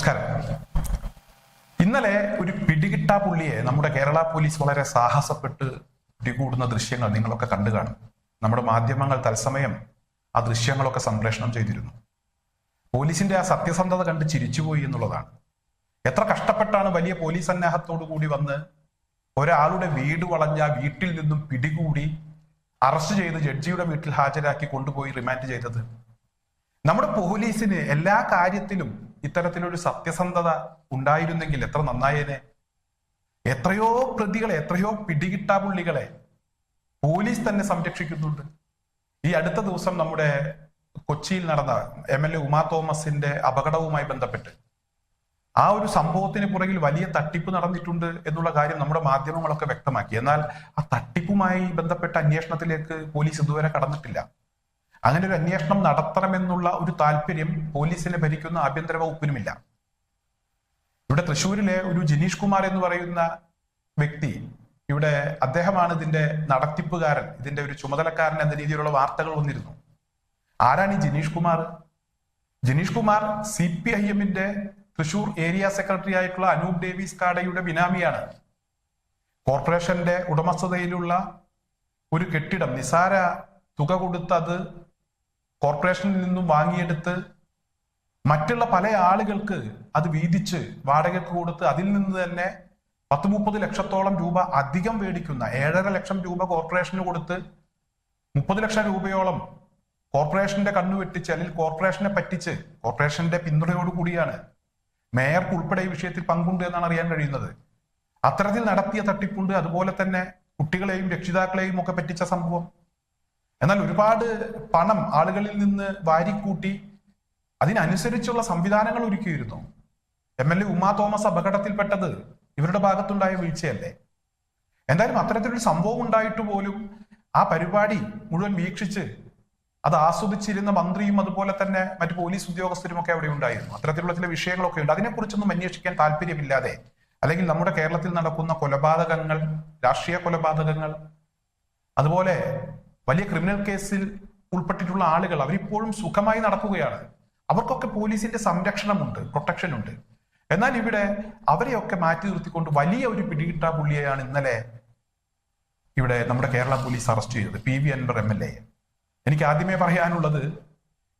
നമസ്കാരം. ഇന്നലെ ഒരു പിടികിട്ടാ പുള്ളിയെ നമ്മുടെ കേരള പോലീസ് വളരെ സാഹസപ്പെട്ട് പിടികൂടുന്ന ദൃശ്യങ്ങൾ നിങ്ങളൊക്കെ കണ്ടു കാണും. നമ്മുടെ മാധ്യമങ്ങൾ തത്സമയം ആ ദൃശ്യങ്ങളൊക്കെ സംപ്രേഷണം ചെയ്തിരുന്നു. പോലീസിന്റെ ആ സത്യസന്ധത കണ്ട് ചിരിച്ചുപോയി എന്നുള്ളതാണ്. എത്ര കഷ്ടപ്പെട്ടാണ് വലിയ പോലീസ് സന്നാഹത്തോടു കൂടി വന്ന് ഒരാളുടെ വീട് വളഞ്ഞ വീട്ടിൽ നിന്നും പിടികൂടി അറസ്റ്റ് ചെയ്ത് ജഡ്ജിയുടെ വീട്ടിൽ ഹാജരാക്കി കൊണ്ടുപോയി റിമാൻഡ് ചെയ്തത്. നമ്മുടെ പോലീസിന് എല്ലാ കാര്യത്തിലും ഇത്തരത്തിലൊരു സത്യസന്ധത ഉണ്ടായിരുന്നെങ്കിൽ എത്ര നന്നായേനെ. എത്രയോ പ്രതികളെ എത്രയോ പിടികിട്ടാപുള്ളികളെ പോലീസ് തന്നെ സംരക്ഷിക്കുന്നുണ്ട്. ഈ അടുത്ത ദിവസം നമ്മുടെ കൊച്ചിയിൽ നടന്ന എം എൽ എ ഉമാ തോമസിന്റെ അപകടവുമായി ബന്ധപ്പെട്ട് ആ ഒരു സംഭവത്തിന് പുറകിൽ വലിയ തട്ടിപ്പ് നടന്നിട്ടുണ്ട് എന്നുള്ള കാര്യം നമ്മുടെ മാധ്യമങ്ങളൊക്കെ വ്യക്തമാക്കി. എന്നാൽ ആ തട്ടിപ്പുമായി ബന്ധപ്പെട്ട അന്വേഷണത്തിലേക്ക് പോലീസ് ഇതുവരെ കടന്നിട്ടില്ല. അങ്ങനെ ഒരു അന്വേഷണം നടത്തണമെന്നുള്ള ഒരു താല്പര്യം പോലീസിനെ ഭരിക്കുന്ന ആഭ്യന്തര വകുപ്പിനുമില്ല. ഇവിടെ തൃശ്ശൂരിലെ ഒരു ജനീഷ് കുമാർ എന്ന് പറയുന്ന വ്യക്തി ഇവിടെ അദ്ദേഹമാണ് ഇതിന്റെ നടത്തിപ്പുകാരൻ ഇതിന്റെ ഒരു ചുമതലക്കാരൻ എന്ന രീതിയിലുള്ള വാർത്തകൾ വന്നിരുന്നു. ആരാണ് ഈ Janeesh Kumar? Janeesh Kumar C P I എമ്മിന്റെ തൃശൂർ ഏരിയ സെക്രട്ടറി ആയിട്ടുള്ള അനൂപ് ഡേവിസ് കാടയുടെ ബിനാമിയാണ്. കോർപ്പറേഷന്റെ ഉടമസ്ഥതയിലുള്ള ഒരു കെട്ടിടം നിസാര തുക കൊടുത്ത് അത് കോർപ്പറേഷനിൽ നിന്നും വാങ്ങിയെടുത്ത് മറ്റുള്ള പല ആളുകൾക്ക് അത് വീതിച്ച് വാടകയ്ക്ക് കൊടുത്ത് അതിൽ നിന്ന് തന്നെ പത്ത് മുപ്പത് ലക്ഷത്തോളം രൂപ അധികം മേടിക്കുന്ന ഏഴര ലക്ഷം രൂപ കോർപ്പറേഷന് കൊടുത്ത് മുപ്പത് ലക്ഷം രൂപയോളം കോർപ്പറേഷന്റെ കണ്ണു വെട്ടിച്ച് അല്ലെങ്കിൽ കോർപ്പറേഷനെ പറ്റിച്ച് കോർപ്പറേഷന്റെ പിന്തുണയോട് കൂടിയാണ് മേയർക്ക് ഉൾപ്പെടെ ഈ വിഷയത്തിൽ പങ്കുണ്ട് എന്നാണ് അറിയാൻ കഴിയുന്നത്. അത്തരത്തിൽ നടത്തിയ തട്ടിപ്പുണ്ട്. അതുപോലെ തന്നെ കുട്ടികളെയും രക്ഷിതാക്കളെയും ഒക്കെ പറ്റിച്ച സംഭവം. എന്നാൽ ഒരുപാട് പണം ആളുകളിൽ നിന്ന് വാരിക്കൂട്ടി അതിനനുസരിച്ചുള്ള സംവിധാനങ്ങൾ ഒരുക്കിയിരുന്നു. M L A Uma Thomas അപകടത്തിൽപ്പെട്ടത് ഇവരുടെ ഭാഗത്തുണ്ടായ വീഴ്ചയല്ലേ? എന്തായാലും അത്തരത്തിലൊരു സംഭവം ഉണ്ടായിട്ട് പോലും ആ പരിപാടി മുഴുവൻ വീക്ഷിച്ച് അത് ആസ്വദിച്ചിരുന്ന മന്ത്രിയും അതുപോലെ തന്നെ മറ്റു പോലീസ് ഉദ്യോഗസ്ഥരും ഒക്കെ അവിടെ ഉണ്ടായിരുന്നു. അത്തരത്തിലുള്ള ചില വിഷയങ്ങളൊക്കെ ഉണ്ട്. അതിനെക്കുറിച്ചൊന്നും അന്വേഷിക്കാൻ താല്പര്യമില്ലാതെ അല്ലെങ്കിൽ നമ്മുടെ കേരളത്തിൽ നടക്കുന്ന കൊലപാതകങ്ങൾ രാഷ്ട്രീയ കൊലപാതകങ്ങൾ അതുപോലെ വലിയ ക്രിമിനൽ കേസിൽ ഉൾപ്പെട്ടിട്ടുള്ള ആളുകൾ അവരിപ്പോഴും സുഖമായി നടക്കുകയാണ്. അവർക്കൊക്കെ പോലീസിന്റെ സംരക്ഷണമുണ്ട് പ്രൊട്ടക്ഷൻ ഉണ്ട് എന്നാൽ ഇവിടെ അവരെയൊക്കെ മാറ്റി നിർത്തിക്കൊണ്ട് വലിയ ഒരു പിടികിട്ടാ പുള്ളിയെയാണ് ഇന്നലെ ഇവിടെ നമ്മുടെ കേരള പോലീസ് അറസ്റ്റ് ചെയ്തത് P V Anvar M L A. എനിക്ക് ആദ്യമേ പറയാനുള്ളത്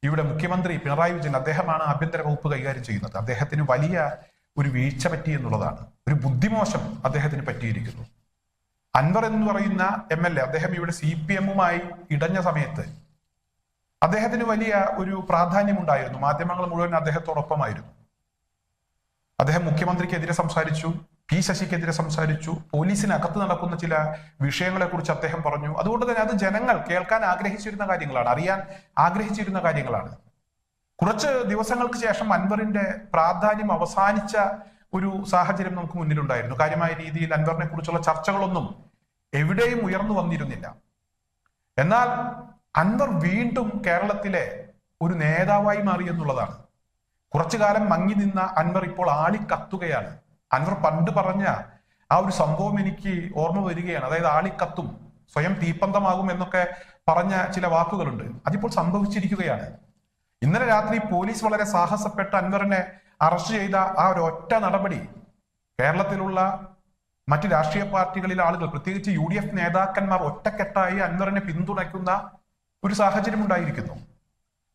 ഇവിടെ മുഖ്യമന്ത്രി പിണറായി വിജയൻ അദ്ദേഹമാണ് ആഭ്യന്തര വകുപ്പ് കൈകാര്യം ചെയ്യുന്നത്. അദ്ദേഹത്തിന് വലിയ ഒരു വീഴ്ച പറ്റി എന്നുള്ളതാണ്. ഒരു ബുദ്ധിമോശം അദ്ദേഹത്തിന് പറ്റിയിരിക്കുന്നു. അൻവർ എന്ന് പറയുന്ന എം എൽ എ അദ്ദേഹം ഇവിടെ സി പി എമ്മുമായി ഇടഞ്ഞ സമയത്ത് അദ്ദേഹത്തിന് വലിയ ഒരു പ്രാധാന്യമുണ്ടായിരുന്നു. മാധ്യമങ്ങൾ മുഴുവൻ അദ്ദേഹത്തോടൊപ്പമായിരുന്നു. അദ്ദേഹം മുഖ്യമന്ത്രിക്കെതിരെ സംസാരിച്ചു പി ശശിക്കെതിരെ സംസാരിച്ചു പോലീസിനകത്ത് നടക്കുന്ന ചില വിഷയങ്ങളെ കുറിച്ച് അദ്ദേഹം പറഞ്ഞു. അതുകൊണ്ട് തന്നെ അത് ജനങ്ങൾ കേൾക്കാൻ ആഗ്രഹിച്ചിരുന്ന കാര്യങ്ങളാണ് അറിയാൻ ആഗ്രഹിച്ചിരുന്ന കാര്യങ്ങളാണ്. കുറച്ച് ദിവസങ്ങൾക്ക് ശേഷം അൻവറിന്റെ പ്രാധാന്യം അവസാനിച്ച ഒരു സാഹചര്യം നമുക്ക് മുന്നിലുണ്ടായിരുന്നു. കാര്യമായ രീതിയിൽ അൻവറിനെ കുറിച്ചുള്ള ചർച്ചകളൊന്നും എവിടെയും ഉയർന്നു വന്നിരുന്നില്ല. എന്നാൽ അൻവർ വീണ്ടും കേരളത്തിലെ ഒരു നേതാവായി മാറി എന്നുള്ളതാണ്. കുറച്ചു കാലം മങ്ങി നിന്ന അൻവർ ഇപ്പോൾ ആളിക്കത്തുകയാണ്. അൻവർ പണ്ട് പറഞ്ഞ ആ ഒരു സംഭവം എനിക്ക് ഓർമ്മ വരികയാണ്. അതായത് ആളിക്കത്തും സ്വയം തീപ്പന്തമാകും എന്നൊക്കെ പറഞ്ഞ ചില വാക്കുകളുണ്ട്. അതിപ്പോൾ സംഭവിച്ചിരിക്കുകയാണ്. ഇന്നലെ രാത്രി പോലീസ് വളരെ സാഹസപ്പെട്ട അൻവറിനെ അറസ്റ്റ് ചെയ്ത ആ ഒരു ഒറ്റ നടപടി കേരളത്തിലുള്ള മറ്റ് രാഷ്ട്രീയ പാർട്ടികളിലെ ആളുകൾ പ്രത്യേകിച്ച് യു ഡി എഫ് നേതാക്കന്മാർ ഒറ്റക്കെട്ടായി അൻവറിനെ പിന്തുണയ്ക്കുന്ന ഒരു സാഹചര്യം ഉണ്ടായിരിക്കുന്നു.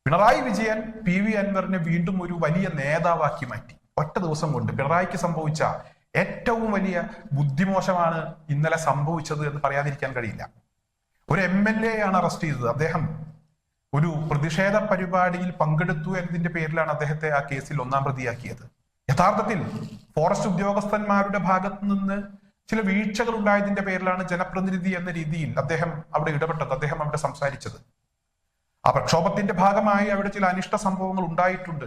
പിണറായി വിജയൻ പി വി അൻവറിനെ വീണ്ടും ഒരു വലിയ നേതാവാക്കി മാറ്റി. ഒറ്റ ദിവസം കൊണ്ട് പിണറായിക്ക് സംഭവിച്ച ഏറ്റവും വലിയ ബുദ്ധിമോശമാണ് ഇന്നലെ സംഭവിച്ചത് എന്ന് പറയാതിരിക്കാൻ കഴിയില്ല. ഒരു എം എൽ എ ആണ് അറസ്റ്റ് ചെയ്തത്. അദ്ദേഹം ഒരു പ്രതിഷേധ പരിപാടിയിൽ പങ്കെടുത്തു എന്നതിന്റെ പേരിലാണ് അദ്ദേഹത്തെ ആ കേസിൽ ഒന്നാം പ്രതിയാക്കിയത്. യഥാർത്ഥത്തിൽ ഫോറസ്റ്റ് ഉദ്യോഗസ്ഥന്മാരുടെ ഭാഗത്ത് നിന്ന് ചില വീഴ്ചകൾ ഉണ്ടായതിന്റെ പേരിലാണ് ജനപ്രതിനിധി എന്ന രീതിയിൽ അദ്ദേഹം അവിടെ ഇടപെട്ടത് അദ്ദേഹം അവിടെ സംസാരിച്ചത്. ആ പ്രക്ഷോഭത്തിന്റെ ഭാഗമായി അവിടെ ചില അനിഷ്ട സംഭവങ്ങൾ ഉണ്ടായിട്ടുണ്ട്.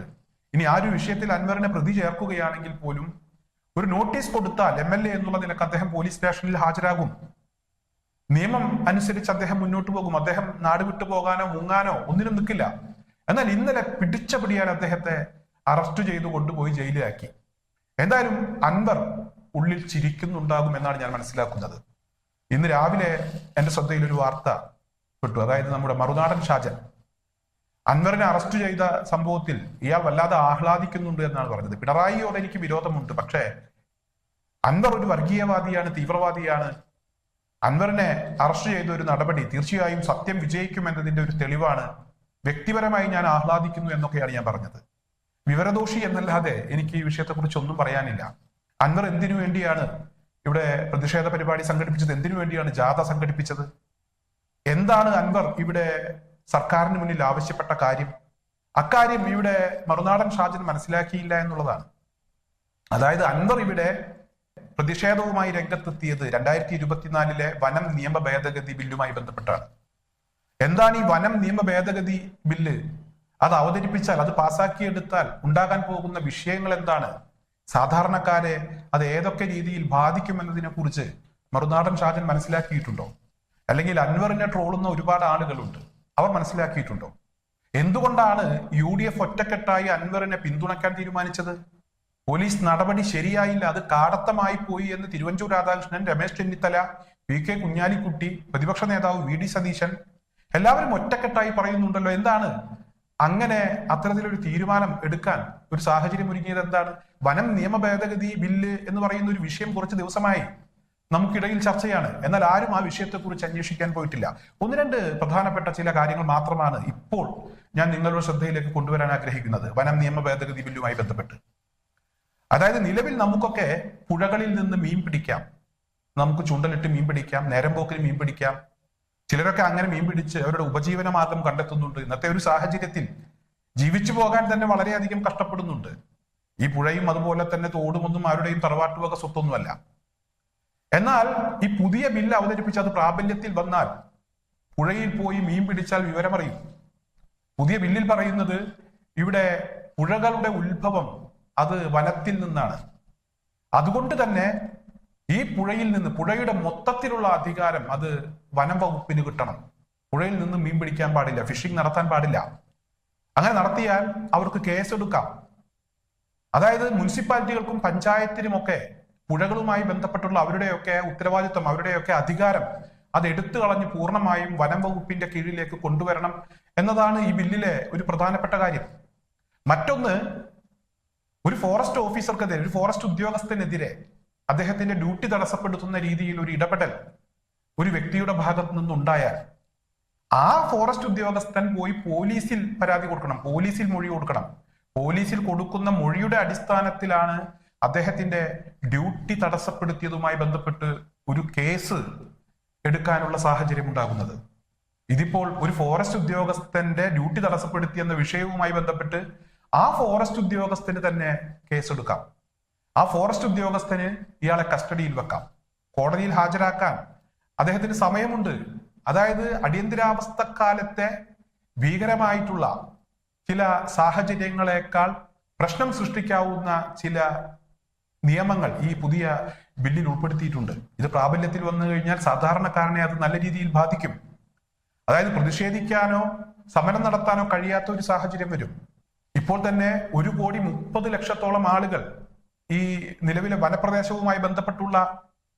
ഇനി ആ ഒരു വിഷയത്തിൽ അൻവറിനെ പ്രതി ചേർക്കുകയാണെങ്കിൽ പോലും ഒരു നോട്ടീസ് കൊടുത്താൽ എം എന്നുള്ള നിലയ്ക്ക് അദ്ദേഹം പോലീസ് സ്റ്റേഷനിൽ ഹാജരാകും. നിയമം അനുസരിച്ച് അദ്ദേഹം മുന്നോട്ട് പോകും. അദ്ദേഹം നാട് വിട്ടു പോകാനോ മുങ്ങാനോ ഒന്നിനും നിൽക്കില്ല. എന്നാൽ ഇന്നലെ പിടിച്ച പിടിയാൽ അദ്ദേഹത്തെ അറസ്റ്റ് ചെയ്തു കൊണ്ടുപോയി ജയിലിലാക്കി. എന്തായാലും അൻവർ ഉള്ളിൽ ചിരിക്കുന്നുണ്ടാകും എന്നാണ് ഞാൻ മനസ്സിലാക്കുന്നത്. ഇന്ന് രാവിലെ എന്റെ ശ്രദ്ധയിൽ ഒരു വാർത്ത കിട്ടു അതായത് നമ്മുടെ മറുനാടൻ ഷാജൻ. അൻവറിനെ അറസ്റ്റ് ചെയ്ത സംഭവത്തിൽ ഇയാൾ വല്ലാതെ ആഹ്ലാദിക്കുന്നുണ്ട് എന്നാണ് പറഞ്ഞത്. പിണറായിയോട് എനിക്ക് വിരോധമുണ്ട്. പക്ഷേ അൻവർ ഒരു വർഗീയവാദിയാണ് തീവ്രവാദിയാണ്. അൻവറിനെ അറസ്റ്റ് ചെയ്ത ഒരു നടപടി തീർച്ചയായും സത്യം വിജയിക്കും എന്നതിന്റെ ഒരു തെളിവാണ് വ്യക്തിപരമായി ഞാൻ ആഹ്ലാദിക്കുന്നു എന്നൊക്കെയാണ് ഞാൻ പറഞ്ഞത്. വിവരദോഷി എന്നല്ലാതെ എനിക്ക് ഈ വിഷയത്തെക്കുറിച്ച് ഒന്നും പറയാനില്ല. അൻവർ എന്തിനു വേണ്ടിയാണ് ഇവിടെ പ്രതിഷേധ പരിപാടി സംഘടിപ്പിച്ചത്? എന്തിനു വേണ്ടിയാണ് ജാഥ സംഘടിപ്പിച്ചത്? എന്താണ് അൻവർ ഇവിടെ സർക്കാരിന് മുന്നിൽ ആവശ്യപ്പെട്ട കാര്യം? അക്കാര്യം ഇവിടെ മറുനാടൻ ഷാജൻ മനസ്സിലാക്കിയില്ല എന്നുള്ളതാണ്. അതായത് അൻവർ ഇവിടെ പ്രതിഷേധവുമായി രംഗത്തെത്തിയത് രണ്ടായിരത്തി ഇരുപത്തിനാലിലെ വനം നിയമ ഭേദഗതി ബില്ലുമായി ബന്ധപ്പെട്ടാണ്. എന്താണ് ഈ വനം നിയമ ഭേദഗതി ബില്ല്? അത് അവതരിപ്പിച്ചാൽ അത് പാസാക്കിയെടുത്താൽ ഉണ്ടാകാൻ പോകുന്ന വിഷയങ്ങൾ എന്താണ്? സാധാരണക്കാരെ അത് ഏതൊക്കെ രീതിയിൽ ബാധിക്കുമെന്നതിനെ കുറിച്ച് മറുനാടൻ ഷാജൻ മനസ്സിലാക്കിയിട്ടുണ്ടോ? അല്ലെങ്കിൽ അൻവറിനെ ട്രോളുന്ന ഒരുപാട് ആളുകളുണ്ട് അവർ മനസ്സിലാക്കിയിട്ടുണ്ടോ? എന്തുകൊണ്ടാണ് യു ഡി എഫ് ഒറ്റക്കെട്ടായി അൻവറിനെ പിന്തുണയ്ക്കാൻ തീരുമാനിച്ചത്? പോലീസ് നടപടി ശരിയായില്ല അത് കാടത്തമായി പോയി എന്ന് തിരുവഞ്ചൂർ രാധാകൃഷ്ണൻ രമേശ് ചെന്നിത്തല പി കെ കുഞ്ഞാലിക്കുട്ടി പ്രതിപക്ഷ നേതാവ് വി ഡി സതീശൻ എല്ലാവരും ഒറ്റക്കെട്ടായി പറയുന്നുണ്ടല്ലോ എന്താണ് അങ്ങനെ അത്തരത്തിലൊരു തീരുമാനം എടുക്കാൻ ഒരു സാഹചര്യം ഒരുങ്ങിയത് എന്താണ്? വനം നിയമ ഭേദഗതി ബില്ല് എന്ന് പറയുന്ന ഒരു വിഷയം കുറച്ച് ദിവസമായി നമുക്കിടയിൽ ചർച്ചയാണ്. എന്നാൽ ആരും ആ വിഷയത്തെക്കുറിച്ച് അന്വേഷിക്കാൻ പോയിട്ടില്ല. ഒന്ന് രണ്ട് പ്രധാനപ്പെട്ട ചില കാര്യങ്ങൾ മാത്രമാണ് ഇപ്പോൾ ഞാൻ നിങ്ങളുടെ ശ്രദ്ധയിലേക്ക് കൊണ്ടുവരാൻ ആഗ്രഹിക്കുന്നത്. വനം നിയമ ഭേദഗതി ബില്ലുമായി ബന്ധപ്പെട്ട്. അതായത് നിലവിൽ നമുക്കൊക്കെ പുഴകളിൽ നിന്ന് മീൻ പിടിക്കാം. നമുക്ക് ചുണ്ടലിട്ട് മീൻ പിടിക്കാം നേരം പോക്കിന് മീൻ പിടിക്കാം. ചിലരൊക്കെ അങ്ങനെ മീൻ പിടിച്ച് അവരുടെ ഉപജീവന മാർഗം കണ്ടെത്തുന്നുണ്ട്. ഇന്നത്തെ ഒരു സാഹചര്യത്തിൽ ജീവിച്ചു പോകാൻ തന്നെ വളരെയധികം കഷ്ടപ്പെടുന്നുണ്ട്. ഈ പുഴയും അതുപോലെ തന്നെ തോടുമൊന്നും ആരുടെയും തറവാട്ടുവക സ്വത്തൊന്നുമല്ല. എന്നാൽ ഈ പുതിയ ബില്ല് അവതരിപ്പിച്ച് അത് പ്രാബല്യത്തിൽ വന്നാൽ പുഴയിൽ പോയി മീൻ പിടിച്ചാൽ വിവരമറിയും. പുതിയ ബില്ലിൽ പറയുന്നത് ഇവിടെ പുഴകളുടെ ഉത്ഭവം അത് വനത്തിൽ നിന്നാണ്. അതുകൊണ്ട് തന്നെ ഈ പുഴയിൽ നിന്ന് പുഴയുടെ മൊത്തത്തിലുള്ള അധികാരം അത് വനം വകുപ്പിന് കിട്ടണം. പുഴയിൽ നിന്ന് മീൻ പിടിക്കാൻ പാടില്ല ഫിഷിംഗ് നടത്താൻ പാടില്ല. അങ്ങനെ നടത്തിയാൽ അവർക്ക് കേസ് എടുക്കാം അതായത് മുനിസിപ്പാലിറ്റികൾക്കും പഞ്ചായത്തിനുമൊക്കെ പുഴകളുമായി ബന്ധപ്പെട്ടുള്ള അവരുടെയൊക്കെ ഉത്തരവാദിത്വം അവരുടെയൊക്കെ അധികാരം അത് എടുത്തു കളഞ്ഞ് പൂർണമായും വനം വകുപ്പിന്റെ കീഴിലേക്ക് കൊണ്ടുവരണം എന്നതാണ് ഈ ബില്ലിലെ ഒരു പ്രധാനപ്പെട്ട കാര്യം. മറ്റൊന്ന് ഒരു ഫോറസ്റ്റ് ഓഫീസർക്കെതിരെ ഒരു ഫോറസ്റ്റ് ഉദ്യോഗസ്ഥനെതിരെ അദ്ദേഹത്തിന്റെ ഡ്യൂട്ടി തടസ്സപ്പെടുത്തുന്ന രീതിയിൽ ഒരു ഇടപെടൽ ഒരു വ്യക്തിയുടെ ഭാഗത്തു നിന്നുണ്ടായാൽ ആ ഫോറസ്റ്റ് ഉദ്യോഗസ്ഥൻ പോയി പോലീസിൽ പരാതി കൊടുക്കണം പോലീസിൽ മൊഴി കൊടുക്കണം. പോലീസിൽ കൊടുക്കുന്ന മൊഴിയുടെ അടിസ്ഥാനത്തിലാണ് അദ്ദേഹത്തിന്റെ ഡ്യൂട്ടി തടസ്സപ്പെടുത്തിയതുമായി ബന്ധപ്പെട്ട് ഒരു കേസ് എടുക്കാനുള്ള സാഹചര്യം ഉണ്ടാകുന്നത്. ഇതിപ്പോൾ ഒരു ഫോറസ്റ്റ് ഉദ്യോഗസ്ഥന്റെ ഡ്യൂട്ടി തടസ്സപ്പെടുത്തിയെന്ന വിഷയവുമായി ബന്ധപ്പെട്ട് ആ ഫോറസ്റ്റ് ഉദ്യോഗസ്ഥന് തന്നെ കേസെടുക്കാം ആ ഫോറസ്റ്റ് ഉദ്യോഗസ്ഥന് ഇയാളെ കസ്റ്റഡിയിൽ വെക്കാം. കോടതിയിൽ ഹാജരാക്കാൻ അദ്ദേഹത്തിന് സമയമുണ്ട്. അതായത് അടിയന്തരാവസ്ഥ കാലത്തെ ഭീകരമായിട്ടുള്ള ചില സാഹചര്യങ്ങളെക്കാൾ പ്രശ്നം സൃഷ്ടിക്കാവുന്ന ചില നിയമങ്ങൾ ഈ പുതിയ ബില്ലിൽ ഉൾപ്പെടുത്തിയിട്ടുണ്ട്. ഇത് പ്രാബല്യത്തിൽ വന്നു കഴിഞ്ഞാൽ സാധാരണക്കാരനെ അത് നല്ല രീതിയിൽ ബാധിക്കും. അതായത് പ്രതിഷേധിക്കാനോ സമരം നടത്താനോ കഴിയാത്ത ഒരു സാഹചര്യം വരും. ഇപ്പോൾ തന്നെ ഒരു കോടി മുപ്പത് ലക്ഷത്തോളം ആളുകൾ ഈ നിലവിലെ വനപ്രദേശവുമായി ബന്ധപ്പെട്ടുള്ള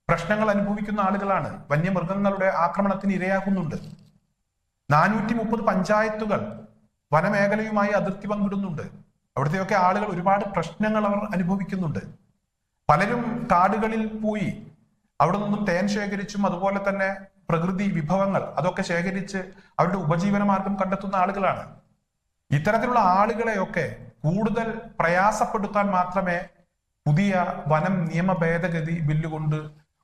പ്രശ്നങ്ങൾ അനുഭവിക്കുന്ന ആളുകളാണ്. വന്യമൃഗങ്ങളുടെ ആക്രമണത്തിന് ഇരയാകുന്നുണ്ട്. നാനൂറ്റി മുപ്പത് പഞ്ചായത്തുകൾ വനമേഖലയുമായി അതിർത്തി പങ്കിടുന്നുണ്ട്. അവിടുത്തെയൊക്കെ ആളുകൾ ഒരുപാട് പ്രശ്നങ്ങൾ അവർ അനുഭവിക്കുന്നുണ്ട്. പലരും കാടുകളിൽ പോയി അവിടെ നിന്നും തേൻ ശേഖരിച്ചും അതുപോലെ തന്നെ പ്രകൃതി വിഭവങ്ങൾ അതൊക്കെ ശേഖരിച്ച് അവരുടെ ഉപജീവന മാർഗം കണ്ടെത്തുന്ന ആളുകളാണ്. ഇത്തരത്തിലുള്ള ആളുകളെയൊക്കെ കൂടുതൽ പ്രയാസപ്പെടുത്താൻ മാത്രമേ പുതിയ വനം നിയമ ഭേദഗതി ബില്ല് കൊണ്ട്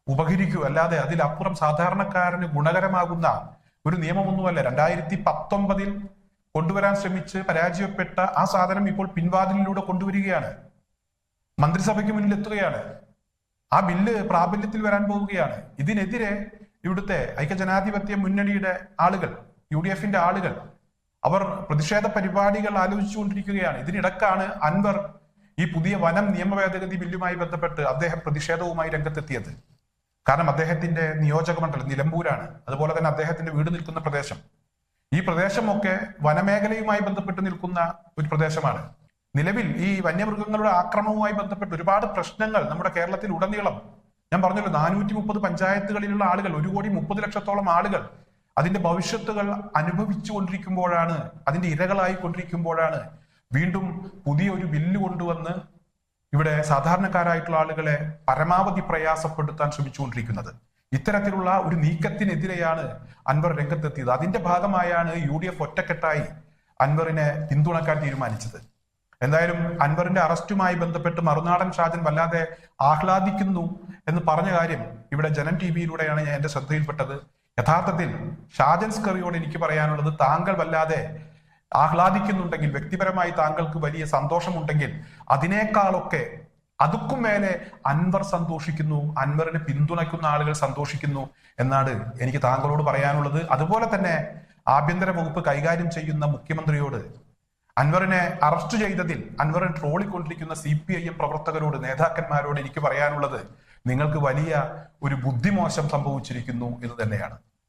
ഉപകരിക്കൂ. അല്ലാതെ അതിലപ്പുറം സാധാരണക്കാരന് ഗുണകരമാകുന്ന ഒരു നിയമമൊന്നുമല്ല. രണ്ടായിരത്തി പത്തൊമ്പതിൽ കൊണ്ടുവരാൻ ശ്രമിച്ച് പരാജയപ്പെട്ട ആ സാധനം ഇപ്പോൾ പിൻവാതിലിലൂടെ കൊണ്ടുവരികയാണ്. മന്ത്രിസഭയ്ക്ക് മുന്നിൽ എത്തുകയാണ്. ആ ബില്ല് പ്രാബല്യത്തിൽ വരാൻ പോവുകയാണ്. ഇതിനെതിരെ ഇവിടുത്തെ ഐക്യജനാധിപത്യ മുന്നണിയുടെ ആളുകൾ യു ഡി എഫിന്റെ ആളുകൾ അവർ പ്രതിഷേധ പരിപാടികൾ ആലോചിച്ചുകൊണ്ടിരിക്കുകയാണ്. ഇതിനിടക്കാണ് അൻവർ ഈ പുതിയ വനം നിയമ ഭേദഗതി ബില്ലുമായി ബന്ധപ്പെട്ട് അദ്ദേഹം പ്രതിഷേധവുമായി രംഗത്തെത്തിയത്. കാരണം അദ്ദേഹത്തിന്റെ നിയോജക മണ്ഡലം നിലമ്പൂരാണ്. അതുപോലെ തന്നെ അദ്ദേഹത്തിന്റെ വീട് നിൽക്കുന്ന പ്രദേശം. ഈ പ്രദേശമൊക്കെ വനമേഖലയുമായി ബന്ധപ്പെട്ട് നിൽക്കുന്ന ഒരു പ്രദേശമാണ്. നിലവിൽ ഈ വന്യമൃഗങ്ങളുടെ ആക്രമണവുമായി ബന്ധപ്പെട്ട് ഒരുപാട് പ്രശ്നങ്ങൾ നമ്മുടെ കേരളത്തിൽ ഉടനീളം. ഞാൻ പറഞ്ഞല്ലോ നാനൂറ്റി മുപ്പത് പഞ്ചായത്തുകളിലുള്ള ആളുകൾ ഒരു കോടി മുപ്പത് ലക്ഷത്തോളം ആളുകൾ അതിന്റെ ഭവിഷ്യത്തുകൾ അനുഭവിച്ചു കൊണ്ടിരിക്കുമ്പോഴാണ് അതിന്റെ ഇരകളായി കൊണ്ടിരിക്കുമ്പോഴാണ് വീണ്ടും പുതിയ ഒരു ബില്ല് കൊണ്ടുവന്ന് ഇവിടെ സാധാരണക്കാരായിട്ടുള്ള ആളുകളെ പരമാവധി പ്രയാസപ്പെടുത്താൻ ശ്രമിച്ചുകൊണ്ടിരിക്കുന്നത്. ഇത്തരത്തിലുള്ള ഒരു നീക്കത്തിനെതിരെയാണ് അൻവർ രംഗത്തെത്തിയത്. അതിന്റെ ഭാഗമായാണ് യു ഡി എഫ് ഒറ്റക്കെട്ടായി അൻവറിനെ പിന്തുണക്കാൻ തീരുമാനിച്ചത്. എന്തായാലും അൻവറിന്റെ അറസ്റ്റുമായി ബന്ധപ്പെട്ട് മറുനാടൻ ഷാജൻ വല്ലാതെ ആഹ്ലാദിക്കുന്നു എന്ന് പറഞ്ഞ കാര്യം ഇവിടെ ജനം ടി വിയിലൂടെയാണ് ഞാൻ എന്റെ ശ്രദ്ധയിൽപ്പെട്ടത്. യഥാർത്ഥത്തിൽ ഷാജൻ സ്കറിയോട് എനിക്ക് പറയാനുള്ളത് താങ്കൾ വല്ലാതെ ആഹ്ലാദിക്കുന്നുണ്ടെങ്കിൽ വ്യക്തിപരമായി താങ്കൾക്ക് വലിയ സന്തോഷമുണ്ടെങ്കിൽ അതിനേക്കാളൊക്കെ അതുക്കും മേലെ അൻവർ സന്തോഷിക്കുന്നു അൻവറിനെ പിന്തുണയ്ക്കുന്ന ആളുകൾ സന്തോഷിക്കുന്നു എന്നാണ് എനിക്ക് താങ്കളോട് പറയാനുള്ളത്. അതുപോലെ തന്നെ ആഭ്യന്തര വകുപ്പ് കൈകാര്യം ചെയ്യുന്ന മുഖ്യമന്ത്രിയോട് അൻവറിനെ അറസ്റ്റ് ചെയ്തതിൽ അൻവറിനെ ട്രോളിക്കൊണ്ടിരിക്കുന്ന സി പി ഐ എം പ്രവർത്തകരോട് നേതാക്കന്മാരോട് എനിക്ക് പറയാനുള്ളത് നിങ്ങൾക്ക് വലിയ ഒരു ബുദ്ധിമോശം സംഭവിച്ചിരിക്കുന്നു എന്ന് തന്നെയാണ്.